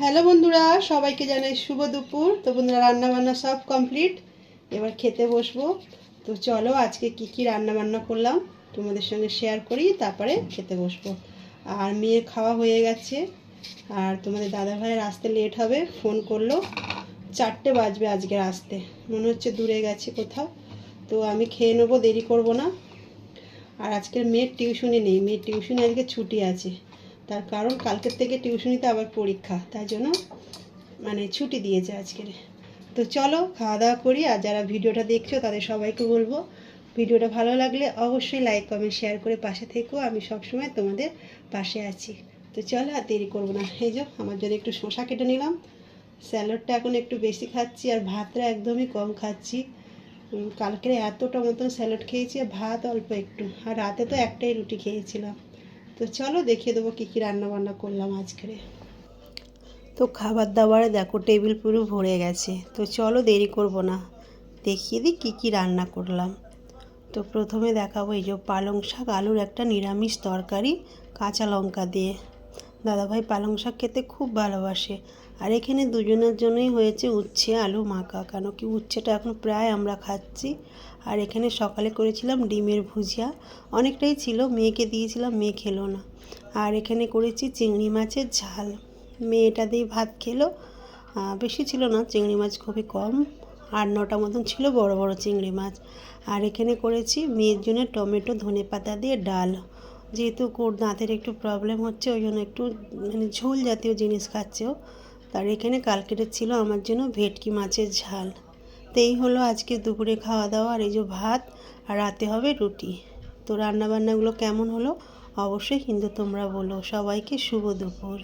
Hello বন্ধুরা, সবাইকে জানাই শুভ দুপুর। তো বন্ধুরা রান্না বান্না সব কমপ্লিট। এবার খেতে বসবো। তো চলো আজকে কি কি রান্না বান্না করলাম, তোমাদের সঙ্গে শেয়ার করি, তারপরে খেতে বসবো। আর মেয়ের খাওয়া হয়ে গেছে। আর তোমাদের দাদা ভাইয়ের আসতে লেট হবে ফোন করল। চারটে বাজবে আজকে আসতে। মনে হচ্ছে দূরে গেছে কোথাও। তো আমি খেয়ে নেব, দেরি করব না। আর আজকের মেয়ের টিউশনি নেই। মেয়ের টিউশনি আজকে ছুটি আছে। তার কারণ কালকের থেকে টিউশনিতে আবার পরীক্ষা তাই জন্য মানে ছুটি দিয়েছে আজকের। তো চলো খাওয়া দাওয়া করি আর যারা ভিডিওটা দেখছ তাদের সবাইকে বলব ভিডিওটা ভালো লাগলে অবশ্যই লাইক কমেন্ট শেয়ার করে পাশে থেকো। আমি সবসময় তোমাদের পাশে আছি। তো চলো আর দেরি করব না। এই যে আমার জন্য একটু শশা কেটে নিলাম। স্যালাডটা এখন একটু বেশি খাচ্ছি আর ভাতটা একদমই কম খাচ্ছি। উম, কালকের এতটা মতন স্যালাড খেয়েছি আর ভাত অল্প একটু। আর রাতে তো একটাই রুটি খেয়েছিলাম। তো চলো দেখিয়ে দেবো কী কী রান্নাবান্না করলাম আজকে তো খাবার দাবারে দেখো টেবিল পুরো ভরে গেছে। তো চলো দেরি করব না। দেখিয়ে দিই কী কী রান্না করলাম। তো প্রথমে দেখাবো এই যে পালং শাক, আলুর একটা নিরামিষ তরকারি, কাঁচা লঙ্কা দিয়ে। দাদাভাই পালং শাক খেতে খুব ভালোবাসে। আর এখানে দুজনের জন্যই হয়েছে উচ্ছে, আলু, মাখা। কেন কি উচ্ছেটা এখন প্রায় আমরা খাচ্ছি। আর এখানে সকালে করেছিলাম ডিমের ভুজিয়া। অনেকটাই ছিল, মেয়েকে দিয়েছিলাম, মেয়ে খেলো না। আর এখানে করেছি চিংড়ি মাছের ঝাল। মেয়েটা দিয়ে ভাত খেলো। বেশি ছিল না, চিংড়ি মাছ খুবই কম। আর নটা মতন ছিল বড় বড় চিংড়ি মাছ। আর এখানে করেছি মেয়ের জন্য টমেটো ধনে পাতা দিয়ে ডাল। যেহেতু কোর দাঁতের একটু প্রবলেম হচ্ছে, ওই জন্য একটু মানে ঝোল জাতীয় জিনিস খাচ্ছে ও। তার এখানে কালকেটের ছিল আমার জন্য ভেটকি মাছের ঝাল। তো এই হলো আজকে দুপুরে খাওয়া দাওয়া আর এই যে ভাত, আর রাতে হবে রুটি। তো রান্নাবান্নাগুলো কেমন হলো? অবশ্যই কিন্তু তোমরা বলো। সবাইকে শুভ দুপুর।